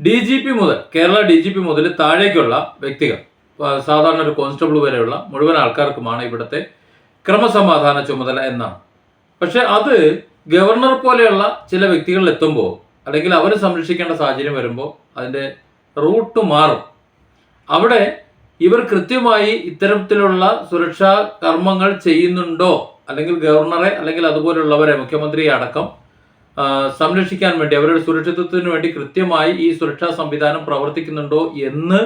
D G P മുതൽ Kerala D G P മുതൽ താഴേക്കുള്ള വ്യക്തികൾ സാധാരണ ഒരു കോൺസ്റ്റബിൾ വരെയുള്ള മുഴുവൻ ആൾക്കാർക്കുമാണ് ഇവിടുത്തെ ക്രമസമാധാന ചുമതല എന്നാണ്. പക്ഷെ അത് ഗവർണർ പോലെയുള്ള ചില വ്യക്തികളിൽ എത്തുമ്പോൾ അല്ലെങ്കിൽ അവർ സംരക്ഷിക്കേണ്ട സാഹചര്യം വരുമ്പോൾ അതിന്റെ റൂട്ട് മാറും. അവിടെ ഇവർ കൃത്യമായി ഇത്തരത്തിലുള്ള സുരക്ഷാ കർമ്മങ്ങൾ ചെയ്യുന്നുണ്ടോ? അല്ലെങ്കിൽ ഗവർണറെ അല്ലെങ്കിൽ അതുപോലുള്ളവരെ മുഖ്യമന്ത്രിയെ അടക്കം സംരക്ഷിക്കാൻ വേണ്ടി അവരുടെ സുരക്ഷിതത്വത്തിന് വേണ്ടി കൃത്യമായി ഈ സുരക്ഷാ സംവിധാനം പ്രവർത്തിക്കുന്നുണ്ടോ എന്ന്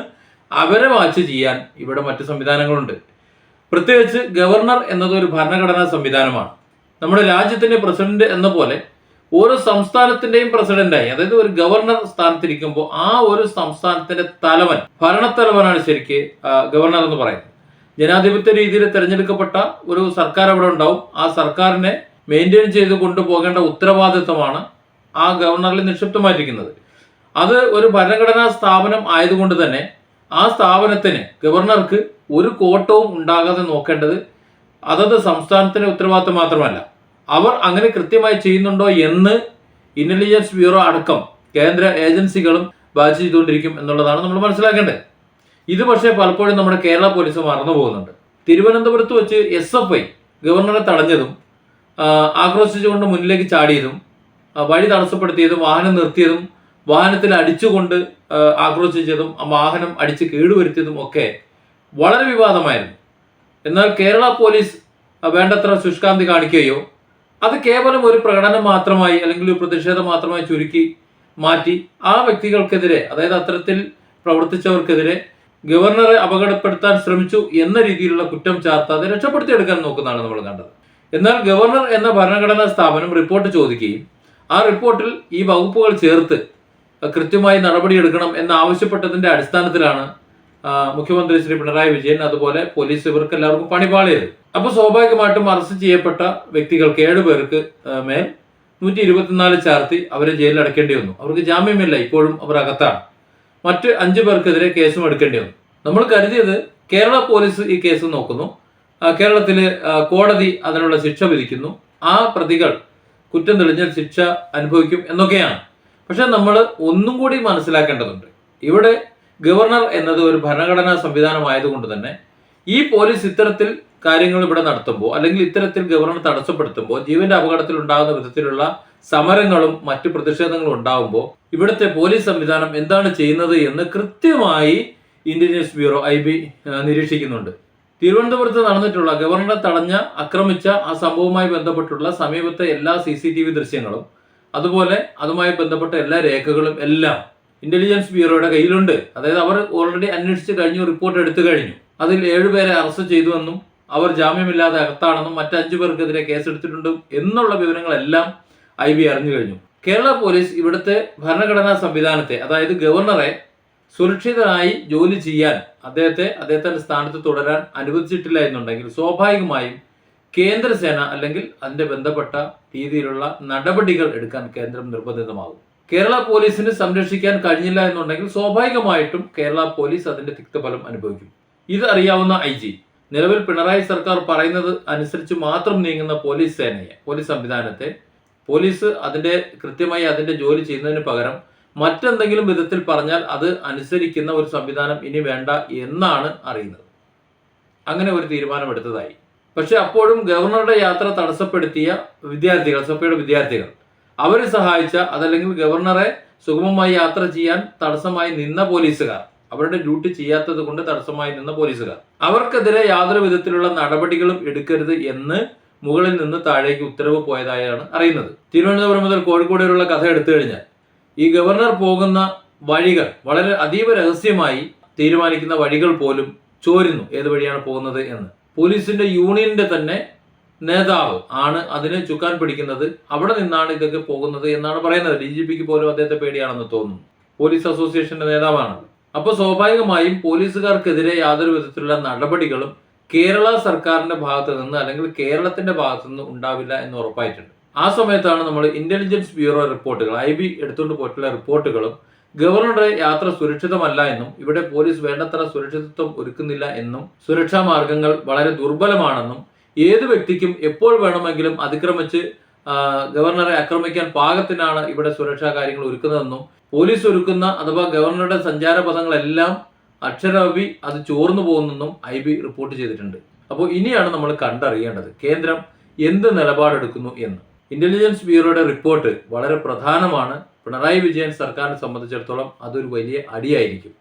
അവരെ വാച്ച് ചെയ്യാൻ ഇവിടെ മറ്റു സംവിധാനങ്ങളുണ്ട്. പ്രത്യേകിച്ച് ഗവർണർ എന്നത് ഒരു ഭരണഘടനാ സംവിധാനമാണ്. നമ്മുടെ രാജ്യത്തിന്റെ പ്രസിഡന്റ് എന്ന പോലെ ഓരോ സംസ്ഥാനത്തിന്റെയും പ്രസിഡന്റായി അതായത് ഒരു ഗവർണർ സ്ഥാനത്തിരിക്കുമ്പോൾ ആ ഒരു സംസ്ഥാനത്തിന്റെ തലവൻ ഭരണത്തലവനാണ് ശരിക്ക് ഗവർണർ എന്ന് പറയുന്നത്. ജനാധിപത്യ രീതിയിൽ തിരഞ്ഞെടുക്കപ്പെട്ട ഒരു സർക്കാർ അവിടെ ഉണ്ടാവും. ആ സർക്കാരിനെ മെയിന്റെയിൻ ചെയ്ത് കൊണ്ടുപോകേണ്ട ഉത്തരവാദിത്വമാണ് ആ ഗവർണറിൽ നിക്ഷിപ്തമായിരിക്കുന്നത്. അത് ഒരു ഭരണഘടനാ സ്ഥാപനം ആയതുകൊണ്ട് തന്നെ ആ സ്ഥാപനത്തിന് ഗവർണർക്ക് ഒരു കോട്ടവും ഉണ്ടാകാതെ നോക്കേണ്ടത് അതത് സംസ്ഥാനത്തിന്റെ ഉത്തരവാദിത്വം മാത്രമല്ല. അവർ അങ്ങനെ കൃത്യമായി ചെയ്യുന്നുണ്ടോ എന്ന് ഇന്റലിജൻസ് ബ്യൂറോ അടക്കം കേന്ദ്ര ഏജൻസികളും ബാധ ചെയ്തുകൊണ്ടിരിക്കും എന്നുള്ളതാണ് നമ്മൾ മനസ്സിലാക്കേണ്ടത്. ഇത് പക്ഷേ പലപ്പോഴും നമ്മുടെ കേരള പോലീസ് മറന്നു പോകുന്നുണ്ട് തിരുവനന്തപുരത്ത് വെച്ച് എസ് എഫ് ഐ ഗവർണറെ തടഞ്ഞതും ആക്രോശിച്ചുകൊണ്ട് മുന്നിലേക്ക് ചാടിയതും വഴി തടസ്സപ്പെടുത്തിയതും വാഹനം നിർത്തിയതും വാഹനത്തിൽ അടിച്ചുകൊണ്ട് ആക്രോശിച്ചതും വാഹനം അടിച്ച് കേടുവരുത്തിയതും ഒക്കെ വളരെ വിവാദമായിരുന്നു. എന്നാൽ കേരള പോലീസ് വേണ്ടത്ര ശുഷ്കാന്തി കാണിക്കുകയോ അത് കേവലം ഒരു പ്രകടനം മാത്രമായി അല്ലെങ്കിൽ ഒരു പ്രതിഷേധം മാത്രമായി ചുരുക്കി മാറ്റി ആ വ്യക്തികൾക്കെതിരെ അതായത് അത്തരത്തിൽ പ്രവർത്തിച്ചവർക്കെതിരെ ഗവർണറെ അപകടപ്പെടുത്താൻ ശ്രമിച്ചു എന്ന രീതിയിലുള്ള കുറ്റം ചാർത്താതെ രക്ഷപ്പെടുത്തിയെടുക്കാൻ നോക്കുന്നതാണ് നമ്മൾ കണ്ടത്. എന്നാൽ ഗവർണർ എന്ന ഭരണഘടനാ സ്ഥാപനം റിപ്പോർട്ട് ചോദിക്കുകയും ആ റിപ്പോർട്ടിൽ ഈ വകുപ്പുകൾ ചേർത്ത് കൃത്യമായി നടപടിയെടുക്കണം എന്ന് ആവശ്യപ്പെട്ടതിന്റെ അടിസ്ഥാനത്തിലാണ് മുഖ്യമന്ത്രി ശ്രീ പിണറായി വിജയൻ അതുപോലെ പോലീസ് ഇവർക്ക് എല്ലാവർക്കും പണിപാളിയത്. അപ്പൊ സ്വാഭാവികമായിട്ടും അറസ്റ്റ് ചെയ്യപ്പെട്ട വ്യക്തികൾക്ക് ഏഴുപേർക്ക് മേൽ നൂറ്റി ഇരുപത്തിനാല് ചാർത്തി അവരെ ജയിലിൽ അടക്കേണ്ടി വന്നു. അവർക്ക് ജാമ്യമില്ല ഇപ്പോഴും അവർ അകത്താണ്. മറ്റ് അഞ്ചു പേർക്കെതിരെ കേസും എടുക്കേണ്ടി വന്നു. നമ്മൾ കരുതിയത് കേരള പോലീസ് ഈ കേസ് നോക്കുന്നു. ആ, കോടതി അതിനുള്ള ശിക്ഷ വിധിക്കുന്നു. ആ പ്രതികൾ കുറ്റം തെളിഞ്ഞാൽ ശിക്ഷ അനുഭവിക്കും എന്നൊക്കെയാണ്. പക്ഷെ നമ്മൾ ഒന്നും കൂടി മനസ്സിലാക്കേണ്ടതുണ്ട്. ഇവിടെ ഗവർണർ എന്നത് ഒരു ഭരണഘടനാ സംവിധാനമായതുകൊണ്ട് തന്നെ ഈ പോലീസ് ഇത്തരത്തിൽ കാര്യങ്ങൾ ഇവിടെ നടത്തുമ്പോൾ അല്ലെങ്കിൽ ഇത്തരത്തിൽ ഗവർണർ തടസ്സപ്പെടുത്തുമ്പോൾ ജീവന്റെ അപകടത്തിൽ ഉണ്ടാകുന്ന വിധത്തിലുള്ള സമരങ്ങളും മറ്റ് പ്രതിഷേധങ്ങളും ഉണ്ടാകുമ്പോൾ ഇവിടുത്തെ പോലീസ് സംവിധാനം എന്താണ് ചെയ്യുന്നത് എന്ന് കൃത്യമായി ഇന്റലിജൻസ് ബ്യൂറോ ഐ ബി നിരീക്ഷിക്കുന്നുണ്ട്. തിരുവനന്തപുരത്ത് നടന്നിട്ടുള്ള ഗവർണറെ തടഞ്ഞ ആക്രമിച്ച ആ സംഭവവുമായി ബന്ധപ്പെട്ടുള്ള സമീപത്തെ എല്ലാ സി സി ടി വി ദൃശ്യങ്ങളും അതുപോലെ അതുമായി ബന്ധപ്പെട്ട എല്ലാ രേഖകളും എല്ലാം ഇന്റലിജൻസ് ബ്യൂറോയുടെ കയ്യിലുണ്ട്. അതായത് അവർ ഓൾറെഡി അന്വേഷിച്ച് കഴിഞ്ഞു റിപ്പോർട്ട് എടുത്തു കഴിഞ്ഞു. അതിൽ ഏഴുപേരെ അറസ്റ്റ് ചെയ്തുവെന്നും അവർ ജാമ്യമില്ലാതെ അകത്താണെന്നും മറ്റ് പേർക്കെതിരെ കേസെടുത്തിട്ടുണ്ട് എന്നുള്ള വിവരങ്ങളെല്ലാം ഐ ബി അറിഞ്ഞു കഴിഞ്ഞു. കേരള പോലീസ് ഇവിടുത്തെ ഭരണഘടനാ സംവിധാനത്തെ അതായത് ഗവർണറെ സുരക്ഷിതനായി ജോലി ചെയ്യാൻ അദ്ദേഹത്തെ അദ്ദേഹത്തിന്റെ സ്ഥാനത്ത് തുടരാൻ അനുവദിച്ചിട്ടില്ല എന്നുണ്ടെങ്കിൽ സ്വാഭാവികമായും കേന്ദ്രസേന അല്ലെങ്കിൽ അതിന്റെ ബന്ധപ്പെട്ട രീതിയിലുള്ള നടപടികൾ എടുക്കാൻ കേന്ദ്രം നിർബന്ധിതമാകും. കേരള പോലീസിന് സംരക്ഷിക്കാൻ കഴിഞ്ഞില്ല എന്നുണ്ടെങ്കിൽ സ്വാഭാവികമായിട്ടും കേരള പോലീസ് അതിന്റെ തിക്തഫലം അനുഭവിക്കും. ഇത് അറിയാവുന്ന ഐ ജി. നിലവിൽ പിണറായി സർക്കാർ പറയുന്നത് അനുസരിച്ച് മാത്രം നീങ്ങുന്ന പോലീസ് സേനയെ പോലീസ് സംവിധാനത്തെ പോലീസ് അതിന്റെ കൃത്യമായി അതിന്റെ ജോലി ചെയ്യുന്നതിന് പകരം മറ്റെന്തെങ്കിലും വിധത്തിൽ പറഞ്ഞാൽ അത് അനുസരിക്കുന്ന ഒരു സംവിധാനം ഇനി വേണ്ട എന്നാണ് അറിയുന്നത്. അങ്ങനെ ഒരു തീരുമാനമെടുത്തതായി. പക്ഷെ അപ്പോഴും ഗവർണറുടെ യാത്ര തടസ്സപ്പെടുത്തിയ വിദ്യാർത്ഥികൾ സഭയുടെ വിദ്യാർത്ഥികൾ അവരെ സഹായിച്ച അതല്ലെങ്കിൽ ഗവർണറെ സുഗമമായി യാത്ര ചെയ്യാൻ തടസ്സമായി നിന്ന പോലീസുകാർ അവരുടെ ഡ്യൂട്ടി ചെയ്യാത്തത് കൊണ്ട് തടസ്സമായി നിന്ന പോലീസുകാർ അവർക്കെതിരെ യാതൊരു വിധത്തിലുള്ള നടപടികളും എടുക്കരുത് എന്ന് മുകളിൽ നിന്ന് താഴേക്ക് ഉത്തരവ് പോയതായാണ് അറിയുന്നത്. തിരുവനന്തപുരം മുതൽ കോഴിക്കോട് വരെയുള്ള കഥ എടുത്തു കഴിഞ്ഞാൽ ഈ ഗവർണർ പോകുന്ന വഴികൾ വളരെ അതീവ രഹസ്യമായി തീരുമാനിക്കുന്ന വഴികൾ പോലും ചോരുന്നു. ഏത് വഴിയാണ് പോകുന്നത് എന്ന്. പോലീസിന്റെ യൂണിയന്റെ തന്നെ നേതാവ് ആണ് അതിനെ ചുക്കാൻ പിടിക്കുന്നത്. അവിടെ നിന്നാണ് ഇതൊക്കെ പോകുന്നത് എന്നാണ് പറയുന്നത്. ഡി ജി പിക്ക് പോലും അദ്ദേഹത്തെ പേടിയാണെന്ന് തോന്നുന്നു. പോലീസ് അസോസിയേഷന്റെ നേതാവാണ്. അപ്പോൾ സ്വാഭാവികമായും പോലീസുകാർക്കെതിരെ യാതൊരു വിധത്തിലുള്ള നടപടികളും കേരള സർക്കാരിന്റെ ഭാഗത്ത് നിന്ന് അല്ലെങ്കിൽ കേരളത്തിന്റെ ഭാഗത്തു നിന്ന് ഉണ്ടാവില്ല എന്ന് ഉറപ്പായിട്ടുണ്ട്. ആ സമയത്താണ് നമ്മൾ ഇന്റലിജൻസ് ബ്യൂറോ റിപ്പോർട്ടുകൾ ഐ ബി എടുത്തുകൊണ്ട് പോയിട്ടുള്ള റിപ്പോർട്ടുകളും ഗവർണറുടെ യാത്ര സുരക്ഷിതമല്ല എന്നും ഇവിടെ പോലീസ് വേണ്ടത്ര സുരക്ഷിതത്വം ഒരുക്കുന്നില്ല എന്നും സുരക്ഷാ മാർഗങ്ങൾ വളരെ ദുർബലമാണെന്നും ഏത് വ്യക്തിക്കും എപ്പോൾ വേണമെങ്കിലും അതിക്രമിച്ച് ഗവർണറെ ആക്രമിക്കാൻ പാകത്തിനാണ് ഇവിടെ സുരക്ഷാ കാര്യങ്ങൾ ഒരുക്കുന്നതെന്നും പോലീസ് ഒരുക്കുന്ന അഥവാ ഗവർണറുടെ സഞ്ചാര പദങ്ങളെല്ലാം അക്ഷരവി അത് ചോർന്നു പോകുന്നെന്നും ഐ ബി റിപ്പോർട്ട് ചെയ്തിട്ടുണ്ട്. അപ്പോൾ ഇനിയാണ് നമ്മൾ കണ്ടറിയേണ്ടത് കേന്ദ്രം എന്ത് നിലപാടെടുക്കുന്നു എന്ന്. ഇന്റലിജൻസ് ബ്യൂറോയുടെ റിപ്പോർട്ട് വളരെ പ്രധാനമാണ്. പിണറായി വിജയൻ സർക്കാരിനെ സംബന്ധിച്ചിടത്തോളം അതൊരു വലിയ അടിയായിരിക്കും.